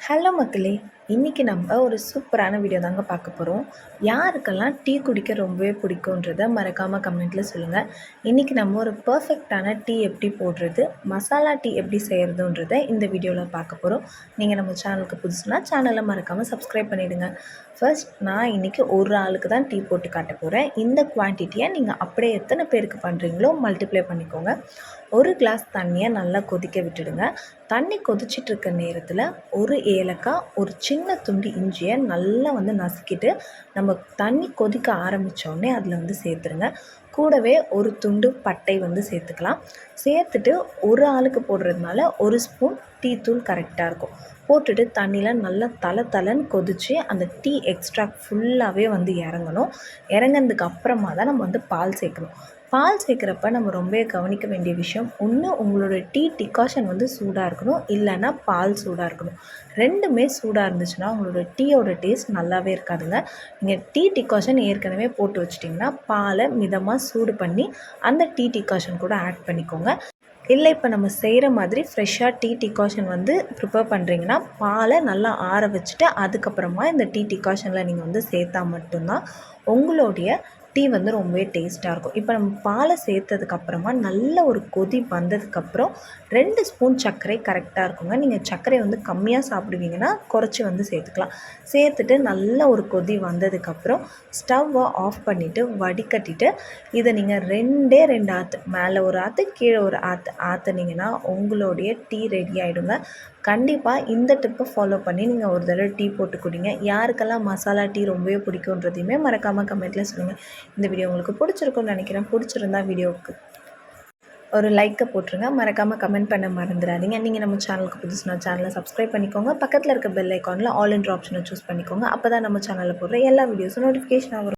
Hello மக்களே இன்றைக்கி நம்ம ஒரு சூப்பரான வீடியோ தாங்க பார்க்க போகிறோம் யாருக்கெல்லாம் டீ குடிக்க ரொம்பவே பிடிக்குன்றத மறக்காமல் கமெண்ட்டில் சொல்லுங்கள் இன்றைக்கி நம்ம ஒரு பர்ஃபெக்டான டீ எப்படி போடுறது மசாலா டீ எப்படி செய்கிறதுன்றத இந்த வீடியோவில் பார்க்க போகிறோம் நீங்கள் நம்ம சேனலுக்கு புதுசுனா சேனலை மறக்காமல் சப்ஸ்கிரைப் பண்ணிவிடுங்க ஃபர்ஸ்ட் நான் இன்றைக்கி ஒரு ஆளுக்கு தான் டீ போட்டு காட்ட போகிறேன் இந்த குவான்டிட்டியை நீங்கள் அப்படியே எத்தனை பேருக்கு பண்ணுறீங்களோ மல்டிப்ளை பண்ணிக்கோங்க. ஒரு கிளாஸ் தண்ணியை நல்லா கொதிக்க விட்டுடுங்க. தண்ணி கொதிச்சிட்டு இருக்க நேரத்தில் ஒரு ஏலக்காய் ஒரு சின்ன துண்டு இஞ்சியை நல்லா வந்து நசுக்கிட்டு நம்ம தண்ணி கொதிக்க ஆரம்பித்தோடனே அதில் வந்து சேர்த்துருங்க. கூடவே ஒரு துண்டு பட்டை வந்து சேர்த்துக்கலாம். சேர்த்துட்டு ஒரு ஆளுக்கு போடுறதுனால ஒரு ஸ்பூன் டீ தூள் கரெக்டாக இருக்கும். போட்டுட்டு தண்ணியில் நல்லா தலை தலைன்னு கொதித்து அந்த டீ எக்ஸ்ட்ரா ஃபுல்லாகவே வந்து இறங்கணும். இறங்கினதுக்கு அப்புறமா தான் நம்ம வந்து பால் சேர்க்கணும். பால் சேர்க்குறப்ப நம்ம ரொம்ப கவனிக்க வேண்டிய விஷயம் ஒன்று உங்களோட டீ டிகாஷன் வந்து சூடாக இருக்கணும் இல்லைன்னா பால் சூடாக இருக்கணும். ரெண்டுமே சூடாக இருந்துச்சுன்னா உங்களோட டீயோட டேஸ்ட் நல்லாவே இருக்காதுங்க. நீங்கள் டீ டிகாஷன் ஏற்கனவே போட்டு வச்சிட்டிங்கன்னா பாலை மிதமாக சூடு பண்ணி அந்த டீ டிகாஷன் கூட ஆட் பண்ணிக்கோங்க. இல்லை இப்போ நம்ம செய்கிற மாதிரி ஃப்ரெஷ்ஷாக டீ டிகாஷன் வந்து ப்ரிப்பேர் பண்ணுறீங்கன்னா பாலை நல்லா ஆற வச்சுட்டு அதுக்கப்புறமா இந்த டீ டிகாஷனில் நீங்கள் வந்து சேர்த்தா மட்டும்தான் உங்களுடைய டீ வந்து ரொம்பவே டேஸ்ட்டாக இருக்கும். இப்போ நம்ம பாலை சேர்த்ததுக்கப்புறமா நல்ல ஒரு கொதி வந்ததுக்கப்புறம் ரெண்டு ஸ்பூன் சர்க்கரை கரெக்டாக இருக்குங்க. நீங்கள் சர்க்கரை வந்து கம்மியாக சாப்பிடுவீங்கன்னா குறைச்சி வந்து சேர்த்துக்கலாம். சேர்த்துட்டு நல்ல ஒரு கொதி வந்ததுக்கப்புறம் ஸ்டவ்வை ஆஃப் பண்ணிவிட்டு வடிகட்டிட்டு இதை நீங்கள் ரெண்டே ரெண்டு ஆற்று மேலே ஒரு ஆற்று கீழே ஒரு ஆற்று ஆற்றுனீங்கன்னா உங்களுடைய டீ ரெடி ஆகிடுங்க கண்டிப்பாக இந்த டிப்பை ஃபாலோ பண்ணி நீங்கள் ஒரு தடவை டீ போட்டு குடிங்க. யாருக்கெல்லாம் மசாலா டீ ரொம்பவே பிடிக்குன்றதையுமே மறக்காமல் கமெண்ட்டில் சொல்லுங்கள் இந்த வீடியோ உங்களுக்கு பிடிச்சிருக்கும்னு நினைக்கிறேன். பிடிச்சிருந்தா வீடியோவுக்கு ஒரு லைக்கை போட்டுருங்க. மறக்காமல் கமெண்ட் பண்ண மறந்துடாதீங்க. நீங்கள் நம்ம சேனலுக்கு புதுசுனா சேனலை சப்ஸ்கிரைப் பண்ணிக்கோங்க. பக்கத்தில் இருக்க பெல் ஐக்கானில் ஆல் இன்ட்ரு ஆப்ஷனை சூஸ் பண்ணிக்கோங்க. அப்போ தான் நம்ம சேனலில் போடுற எல்லா வீடியோஸும் நோட்டிஃபிகேஷன் வரும்.